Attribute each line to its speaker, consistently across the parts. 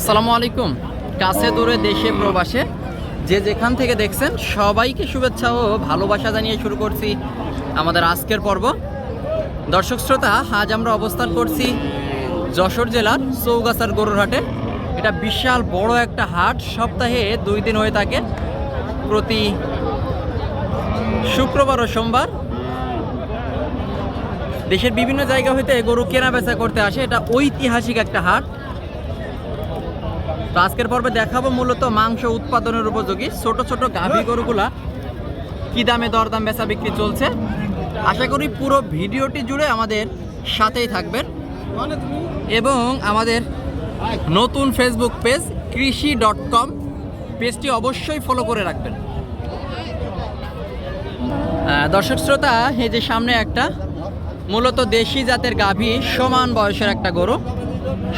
Speaker 1: আসসালামু আলাইকুম। কাছে দূরে দেশে প্রবাসে, যে যেখান থেকে দেখছেন, সবাইকে শুভেচ্ছা ও ভালোবাসা জানিয়ে শুরু করছি আমাদের আজকের পর্ব। দর্শক শ্রোতা, আজ আমরা অবস্থান করছি যশোর জেলার চৌগাছার গরুর হাটে। এটা বিশাল বড় একটা হাট, সপ্তাহে দুই দিন হয়ে থাকে। প্রতি শুক্রবার ও সোমবার দেশের বিভিন্ন জায়গা হইতে গরু কেনা বেচা করতে আসে। এটা ঐতিহাসিক একটা হাট। তো আজকের পর্বে দেখাবো মূলত মাংস উৎপাদনের উপযোগী। ছোট ছোট গাভী গরুগুলা কি দামে দরদাম বেচা বিক্রি চলছে। আশা করি পুরো ভিডিওটি জুড়ে আমাদের সাথেই থাকবেন। এবং আমাদের নতুন Facebook page Krishi dot com পেজটি অবশ্যই ফলো করে রাখবেন। দর্শক শ্রোতা, এই যে সামনে একটা মূলত দেশি জাতের গাভী, সমান বয়সের একটা গরু।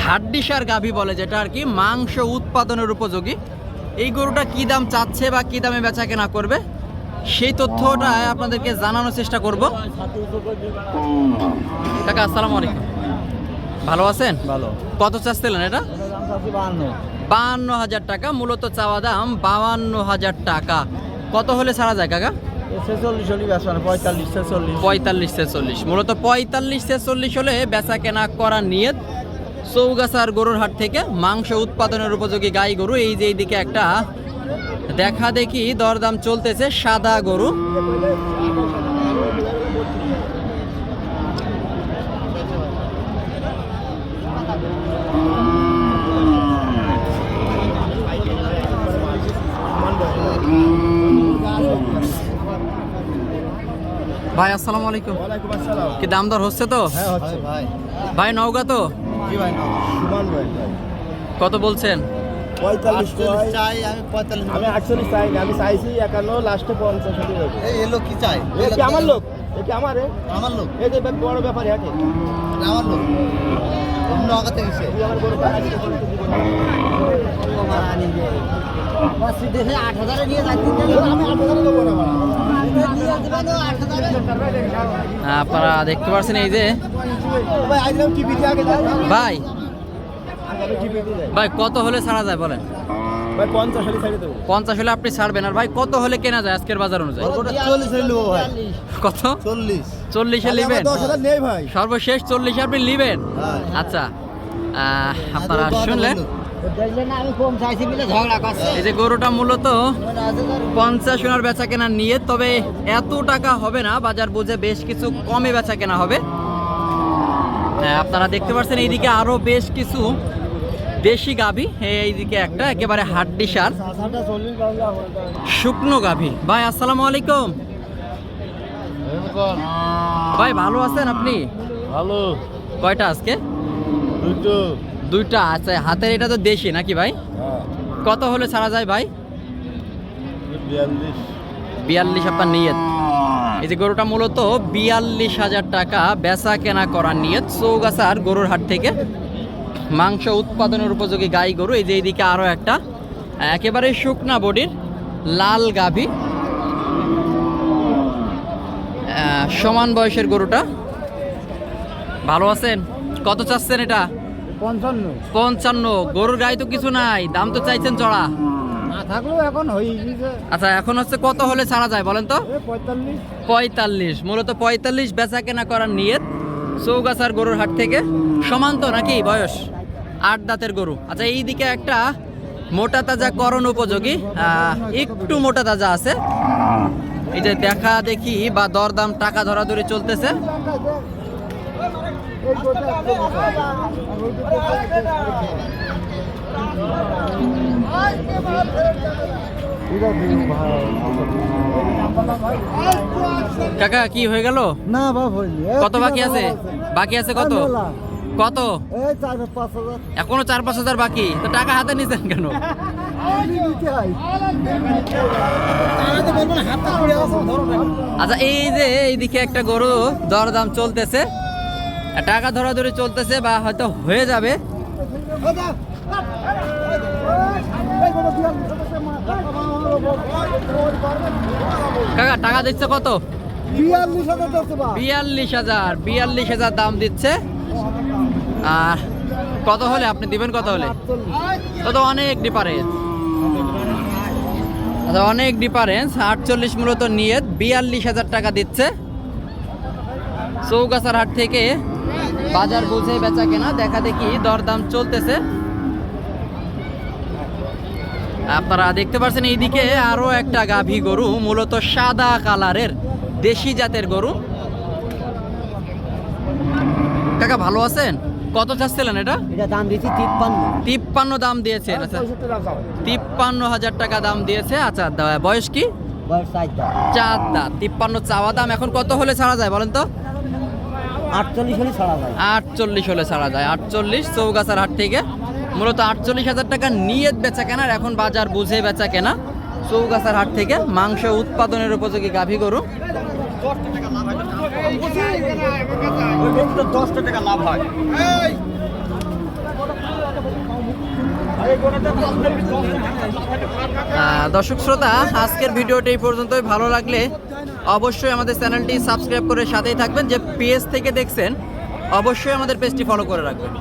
Speaker 1: হাড্ডিসার গাভী বলে যেটা আর কি মাংস উৎপাদনের উপযোগী। এই গরুটা কি দাম চাচ্ছে বা কি দামে বেচা কেনা করবে সেই তথ্যটা আপনাদেরকে জানানোর চেষ্টা করব। কাকা আসসালামু আলাইকুম। ভালো আছেন?
Speaker 2: ভালো।
Speaker 1: কত চাচ্ছিলেন এটা? বাহান্ন হাজার টাকা মূলত চাওয়া দাম বাহান্ন হাজার টাকা। কত হলে ছাড়া যায় কাকা?
Speaker 2: পঁয়তাল্লিশ ছেচল্লিশ।
Speaker 1: মূলত পঁয়তাল্লিশ ছেচল্লিশ হলে বেচা কেনা করার নিয়ত চৌগাছার গরুর হাট থেকে মাংস উৎপাদনের উপযোগী গাই গরু এই যে এইদিকে একটা দেখা দেখি দরদাম চলতেছে সাদা গরু। ভাই আসসালামু আলাইকুম। কি দাম দর হচ্ছে তো?
Speaker 2: হ্যাঁ ভাই
Speaker 1: নওগা তো?
Speaker 2: সুমান ভাই
Speaker 1: কত বলছেন?
Speaker 2: পঁয়তাল্লিশ চাই আমি পঁয়তাল্লিশ আমি আটচল্লিশ চাই আমি চাইছি একান্ন লাস্টে পঞ্চাশ
Speaker 3: এই এলো কি চাই
Speaker 2: এ কি আমার লোক? এ কি আমার
Speaker 3: লোক?
Speaker 2: এই যে বড় ব্যাপার হাটে।
Speaker 3: আমার লোক। অন্য
Speaker 2: আমার গরু কাটা দিতে বলতে দিব না। আমি আট হাজারে দেবো না।
Speaker 1: আপনারা দেখতে পাচ্ছেন এই যে।
Speaker 2: ভাই
Speaker 1: ভাই, কত হলে ছাড়া যায় বলেন?
Speaker 2: পঞ্চাশ হলে
Speaker 1: আপনি ছাড়বেন, আর ভাই, কত হলে কেনা যায় আজকের বাজার অনুযায়ী?
Speaker 3: হয়ে
Speaker 1: কত?
Speaker 3: চল্লিশ
Speaker 1: চল্লিশে নেবেন? সর্বশেষ চল্লিশে আপনি নেবেন?
Speaker 3: হ্যাঁ।
Speaker 1: আচ্ছা আপনারা শুনলেন। এই যে গরুটা মূলত পঞ্চাশ সোনার বেচা কেনা নিয়ে তবে এত টাকা হবে না বাজার বুঝে বেশ কিছু কমে বেচা কেনা হবে। হ্যাঁ, আপনারা দেখতে পাচ্ছেন এইদিকে আরও বেশ কিছু দেশি গাভী এইদিকে একটা একেবারে হাড্ডি সার। শুকনো গাভী। ভাই আসসালামু আলাইকুম। ভাই ভালো আছেন আপনি?
Speaker 2: ভালো।
Speaker 1: কয়টা আজকে?
Speaker 2: দুটো।
Speaker 1: দুইটা আছে। হাতের এটা তো দেশি নাকি ভাই? কত হলে ছাড়া যায় ভাই?
Speaker 2: বিয়াল্লিশ।
Speaker 1: আপনার নিয়ত। এই যে গরুটা মূলত বিয়াল্লিশ হাজার টাকা বেচা কেনা করার নিয়ত। চৌগাছার গরুর হাট থেকে মাংস উৎপাদনের উপযোগী গাই গরু। এই যে এইদিকে আরও একটা। একেবারে শুকনা বডির লাল গাভী। সমান বয়সের গরুটা। ভালো আছেন? কত চাচ্ছেন এটা?
Speaker 2: পঞ্চান্ন।
Speaker 1: পঞ্চান্ন গরুর গায়ে তো কিছু নাই দাম তো চাইছেন চড়া।
Speaker 2: না থাকলেও এখন
Speaker 1: আচ্ছা এখন হচ্ছে কত হলে ছাড়া যায় বলেন তো?
Speaker 2: পঁয়তাল্লিশ।
Speaker 1: পঁয়তাল্লিশ মূলত পঁয়তাল্লিশ বেচা কেনা করার নিয়ত চৌগাছার গরুর হাট থেকে। সমান তো নাকি বয়স? আট দাঁতের গরু। আচ্ছা এই দিকে একটা মোটা তাজা করণ উপযোগী। আহ, একটু মোটা তাজা আছে। এই যে দেখা দেখি বা দরদাম টাকা ধরাধরি চলতেছে। কাকা কি হয়ে গেল?
Speaker 2: না বাবা হয়নি।
Speaker 1: কত বাকি আছে? বাকি আছে কত? কত?
Speaker 2: এখনও চার পাঁচ হাজার
Speaker 1: বাকি। তো টাকা হাতে নিছেন কেন? আচ্ছা এই যে এইদিকে একটা গরু দরদাম চলতেছে। টাকা ধরাধরি চলতেছে বা হয়তো হয়ে যাবে। কাকা, টাকা দিচ্ছে কত?
Speaker 2: বিয়াল্লিশ হাজার
Speaker 1: বিয়াল্লিশ হাজার দাম দিচ্ছে। আর কত হলে? আপনি দিবেন কত হলে? তো তো অনেক ডিফারেন্স অনেক ডিফারেন্স আটচল্লিশ মূলত নিয়ে বিয়াল্লিশ হাজার টাকা দিচ্ছে। চৌগাছার হাট থেকে বাজার বুঝে বেচা কেনা দেখা দেখি দরদাম চলতেছে। আপনারা দেখতে পাচ্ছেন এইদিকে আরও একটা গাভী গরু মূলত সাদা কালারের দেশি জাতের গরু। কাকা ভালো আছেন? কত চাচ্ছিলেন এটা?
Speaker 3: এটা দাম দিয়েছি তিপ্পান্ন।
Speaker 1: তিপ্পান্ন দাম দিয়েছেন আচ্ছা। তিপ্পান্ন হাজার টাকা দাম দিয়েছে আচ্ছা দা- বয়স কি? চার দাম তিপ্পান্ন চাওয়া দাম এখন কত হলে ছাড়া যায় বলেন তো?
Speaker 3: আটচল্লিশ হলে ছাড়া যায়।
Speaker 1: আটচল্লিশ চৌগাছার হাট থেকে মূলত আটচল্লিশ হাজার টাকা নিয়ে বেচা কেনার এখন বাজার বুঝে বেচা কেনা। চৌগাছার হাট থেকে মাংস উৎপাদনের উপযোগী গাভী গরু। দর্শক শ্রোতা, আজকের ভিডিওটি এই পর্যন্তই। ভালো লাগলে অবশ্যই আমাদের চ্যানেলটি সাবস্ক্রাইব করে সাথেই থাকবেন। যে পেজ থেকে দেখছেন, অবশ্যই আমাদের পেজটি ফলো করে রাখবেন।